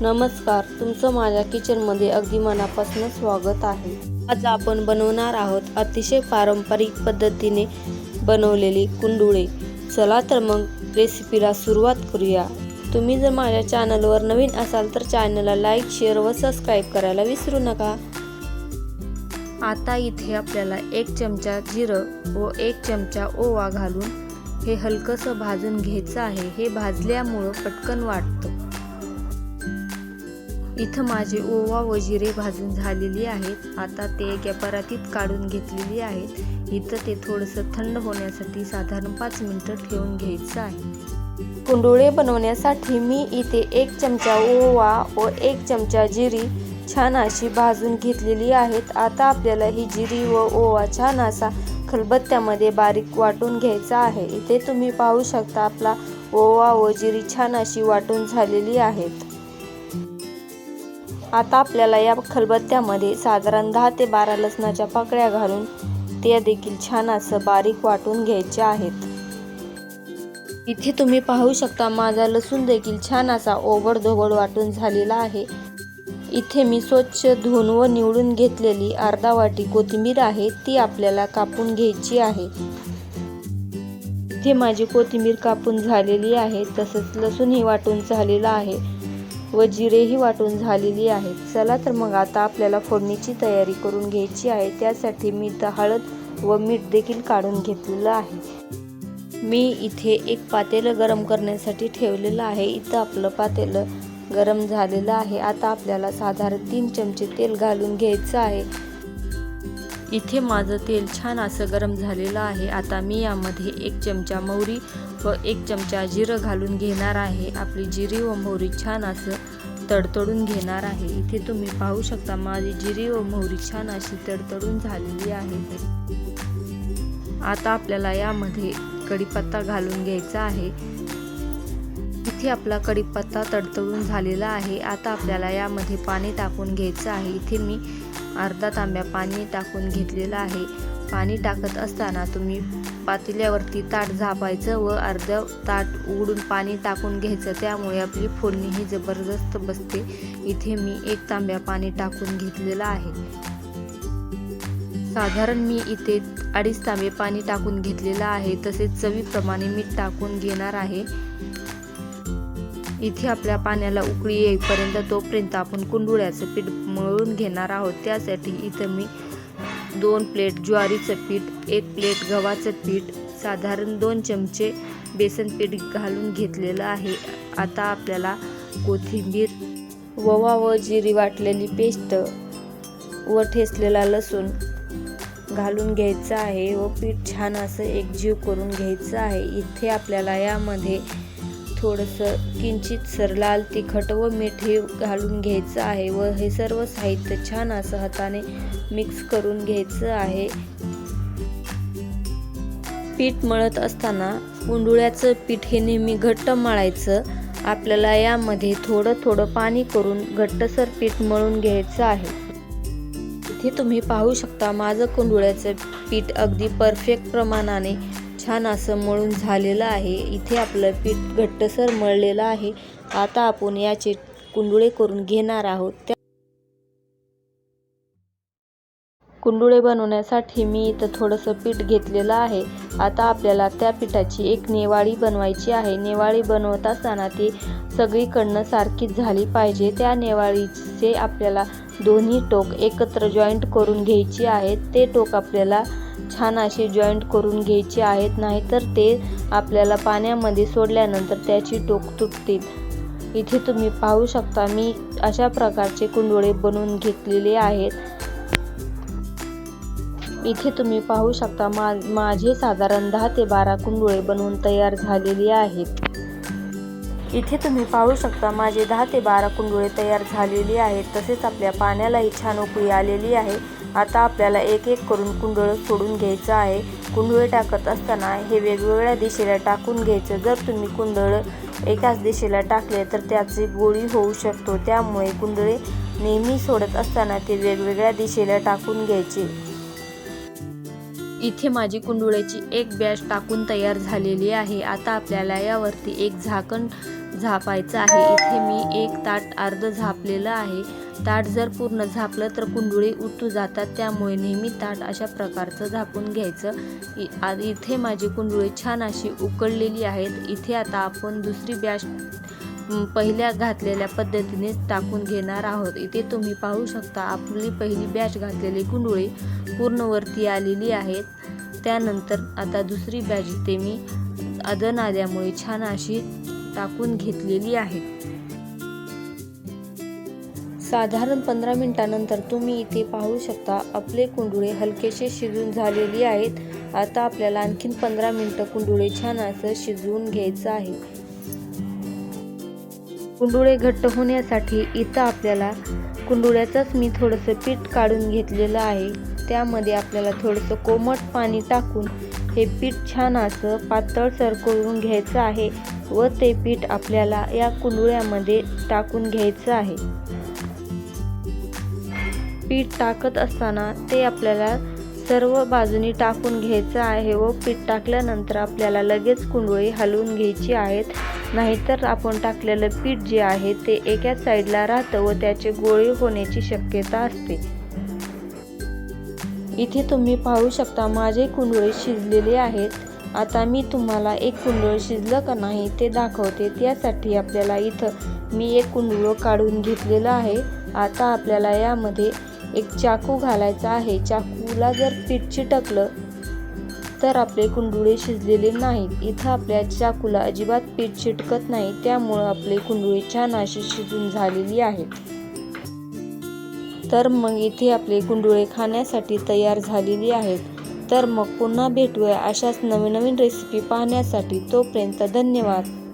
नमस्कार तुमचं माझ्या किचनमध्ये अगदी मनापासून स्वागत आहे. आज आपण बनवणार आहोत अतिशय पारंपरिक पद्धतीने बनवलेली कुंडुळे चला तर मग रेसिपीला सुरुवात करूया. तुम्ही जर माझ्या चॅनलवर नवीन असाल तर चॅनलला लाईक शेअर व सबस्क्राईब करायला विसरू नका. आता इथे आपल्याला एक चमचा जिरं व एक चमचा ओवा घालून हे हलकंसं भाजून घ्यायचं आहे. हे भाजल्यामुळं पटकन वाटतं. इथं माझे ओवा व जिरे भाजून झालेली आहेत. आता ते एका परातीत काढून घेतलेली आहेत. इथं ते थोडंसं थंड होण्यासाठी साधारण पाच मिनटं ठेवून घ्यायचं आहे. कुंडोळे बनवण्यासाठी मी इथे एक चमचा ओवा व एक चमचा जिरी छान अशी भाजून घेतलेली आहेत. आता आपल्याला ही जिरी व ओवा छान असा खलबत्त्यामध्ये बारीक वाटून घ्यायचा आहे. इथे तुम्ही पाहू शकता आपला ओवा व जिरी छान अशी वाटून झालेली आहेत. आता आपल्याला या खलबत्त्यामध्ये साधारण दहा ते बारा लसणाच्या पाकळ्या घालून त्या देखील छान असं बारीक वाटून घ्यायचे आहेत. इथे तुम्ही पाहू शकता माझा लसूण देखील छान असा ओबडधोबड वाटून झालेला आहे. इथे मी स्वच्छ धुवून व निवडून घेतलेली अर्धा वाटी कोथिंबीर आहे ती आपल्याला कापून घ्यायची आहे. इथे माझी कोथिंबीर कापून झालेली आहे तसंच लसूणही वाटून झालेला आहे. व जिरेही वाटून झालेली आहे. चला तर मग आता आपल्याला फोडणीची तयारी करून घ्यायची आहे. त्यासाठी मी इथं हळद व मीठ देखील काढून घेतलेलं आहे. मी इथे एक पातेलं गरम करण्यासाठी ठेवलेलं आहे. इथं आपलं पातेलं गरम झालेलं आहे. आता आपल्याला साधारण तीन चमचे तेल घालून घ्यायचं आहे. इथे माझं तेल छान असं गरम झालेलं आहे. आता मी यामध्ये एक चमचा मोहरी व एक चमचा जिरं घालून घेणार आहे. आपली जिरी व मोहरी छान असं तडतडून घेणार आहे. इथे तुम्ही पाहू शकता माझी जिरी व मोहरी छान अशी तडतडून झालेली आहे. आता आपल्याला यामध्ये कढीपत्ता घालून घ्यायचा आहे. इथे आपला कढीपत्ता तडतडून झालेला आहे. आता आपल्याला यामध्ये पाणी टाकून घ्यायचं आहे. इथे मी अर्धा तांब्या पाणी टाकून घेतलेलं आहे. पाणी टाकत असताना तुम्ही पातेल्यावरती ताट झापायचं व अर्ध ताट उघडून पाणी टाकून घ्यायचं. त्यामुळे आपली फोडणी ही जबरदस्त बसते. इथे मी एक तांब्या पाणी टाकून घेतलेलं आहे. साधारण मी इथे अडीच तांबे पाणी टाकून घेतलेलं आहे. तसेच चवीप्रमाणे मीठ टाकून घेणार आहे. इथे आपल्या पाण्याला उकळी येईपर्यंत तोपर्यंत आपण कुंडुळ्याचं पीठ मळून घेणार आहोत. त्यासाठी इथं मी दोन प्लेट ज्वारीचं पीठ एक प्लेट गव्हाचं पीठ साधारण दोन चमचे बेसन पीठ घालून घेतलेलं आहे. आता आपल्याला कोथिंबीर ववा व जिरी वाटलेली पेस्ट व ठेचलेला लसूण घालून घ्यायचं आहे व पीठ छान असं एकजीव करून घ्यायचं आहे. इथे आपल्याला यामध्ये थोडंसं किंचित सर लाल तिखट व मीठ हे घालून घ्यायचं आहे व हे सर्व साहित्य छान असं हाताने मिक्स करून घ्यायचं आहे. पीठ मळत असताना कुंडुळ्याचं पीठ हे नेहमी घट्ट मळायचं. आपल्याला यामध्ये थोडं थोडं पाणी करून घट्टसर पीठ मळून घ्यायचं आहे. इथे तुम्ही पाहू शकता माझं कुंडुळ्याचं पीठ अगदी परफेक्ट प्रमाणाने छान असं मळून झालेलं आहे. इथे आपलं पीठ घट्टसर मळलेलं आहे. आता आपण याचे कुंडुळे करून घेणार आहोत. त्या कुंडुळे बनवण्यासाठी मी इथं थोडंसं पीठ घेतलेलं आहे. आता आपल्याला त्या पिठाची एक नेवाळी बनवायची आहे. नेवाळी बनवत असताना ती सगळीकडनं सारखीच झाली पाहिजे. त्या नेवाळीचे आपल्याला दोन्ही टोक एकत्र जॉईंट करून घ्यायची आहेत. ते टोक आपल्याला छान असे जॉईंट करून घ्यायचे आहेत नाहीतर ते आपल्याला पाण्यामध्ये सोडल्यानंतर त्याची टोक तुटतील. इथे तुम्ही पाहू शकता मी अशा प्रकारचे कुंडोळे बनवून घेतलेले आहेत. इथे तुम्ही पाहू शकता मा माझे साधारण दहा ते बारा कुंडोळे बनवून तयार झालेले आहेत. इथे तुम्ही पाहू शकता माझे दहा ते बारा कुंडोळे तयार झालेली आहेत. तसेच आपल्या पाण्यालाही छान उकळी आलेली आहे. आता आपल्याला एक एक करून कुंडळं सोडून घ्यायचं आहे. कुंडळे टाकत असताना हे वेगवेगळ्या दिशेला टाकून घ्यायचं. जर तुम्ही कुंडळं एकाच दिशेला टाकले तर त्याची गोळी होऊ शकतो. त्यामुळे कुंडळे नेहमी सोडत असताना ते वेगवेगळ्या दिशेला टाकून घ्यायचे. इथे माझी कुंडुळ्याची एक बॅच टाकून तयार झालेली आहे. आता आपल्याला यावरती एक झाकण झापायचं आहे. इथे मी एक ताट अर्ध झापलेलं आहे. ताट जर पूर्ण झापलं तर कुंडुळे उतू जातात. त्यामुळे नेहमी ताट अशा प्रकारचं झापून घ्यायचं. इ इथे माझी कुंडुळे छान अशी उकळलेली आहेत. इथे आता आपण दुसरी बॅच पहिल्या घातलेल्या पद्धतीने टाकून घेणार आहोत. इथे तुम्ही पाहू शकता आपली पहिली बॅच घातलेली कुंडुळे पूर्णवरती आलेली आहेत त्यानंतर आता दुसरी बॅच इथे मी अदन आल्यामुळे छान अशी टाकून घेतलेली आहे. साधारण पंधरा मिनिटानंतर तुम्ही इथे पाहू शकता. आपले कुंडुळे हलकेसे शिजून झालेली आहेत. आता आपल्याला आणखीन पंधरा मिनटं कुंडुळे छान असं शिजवून घ्यायचं आहे. कुंडुळे घट्ट होण्यासाठी इथं आपल्याला कुंडुळ्याचंच मी थोडंसं पीठ काढून घेतलेलं आहे. त्यामध्ये आपल्याला थोडंसं कोमट पाणी टाकून हे पीठ छान असं पातळसर करून घ्यायचं आहे व ते पीठ आपल्याला या कुंडुळ्यामध्ये टाकून घ्यायचं आहे. पीठ टाकत असताना ते आपल्याला सर्व बाजूनी टाकून घ्यायचं आहे व पीठ टाकल्यानंतर आपल्याला लगेच कुंडोळी हलवून घ्यायची आहेत. नाहीतर आपण टाकलेलं पीठ जे आहे ते एका साईडला राहतं व त्याचे गोळे होण्याची शक्यता असते. इथे तुम्ही पाहू शकता माझे कुंडोळे शिजलेले आहेत. आता मी तुम्हाला एक कुंडळ शिजलं का नाही ते दाखवते. त्यासाठी आपल्याला इथं मी एक कुंडळ काढून घेतलेलं आहे. आता आपल्याला यामध्ये एक चाकू घालायचा आहे. चाकूला जर पीठ चिटकलं तर आपले कुंडुळे शिजलेले नाहीत. इथं आपल्या चाकूला अजिबात पीठ चिटकत नाही. त्यामुळं आपले कुंडुळे छान अशी शिजून झालेली आहेत. तर मग इथे आपले कुंडुळे खाण्यासाठी तयार झालेली आहेत. तर मग पुन्हा भेटूया अशाच नवीन नवीन रेसिपी पाहण्यासाठी. तोपर्यंत धन्यवाद.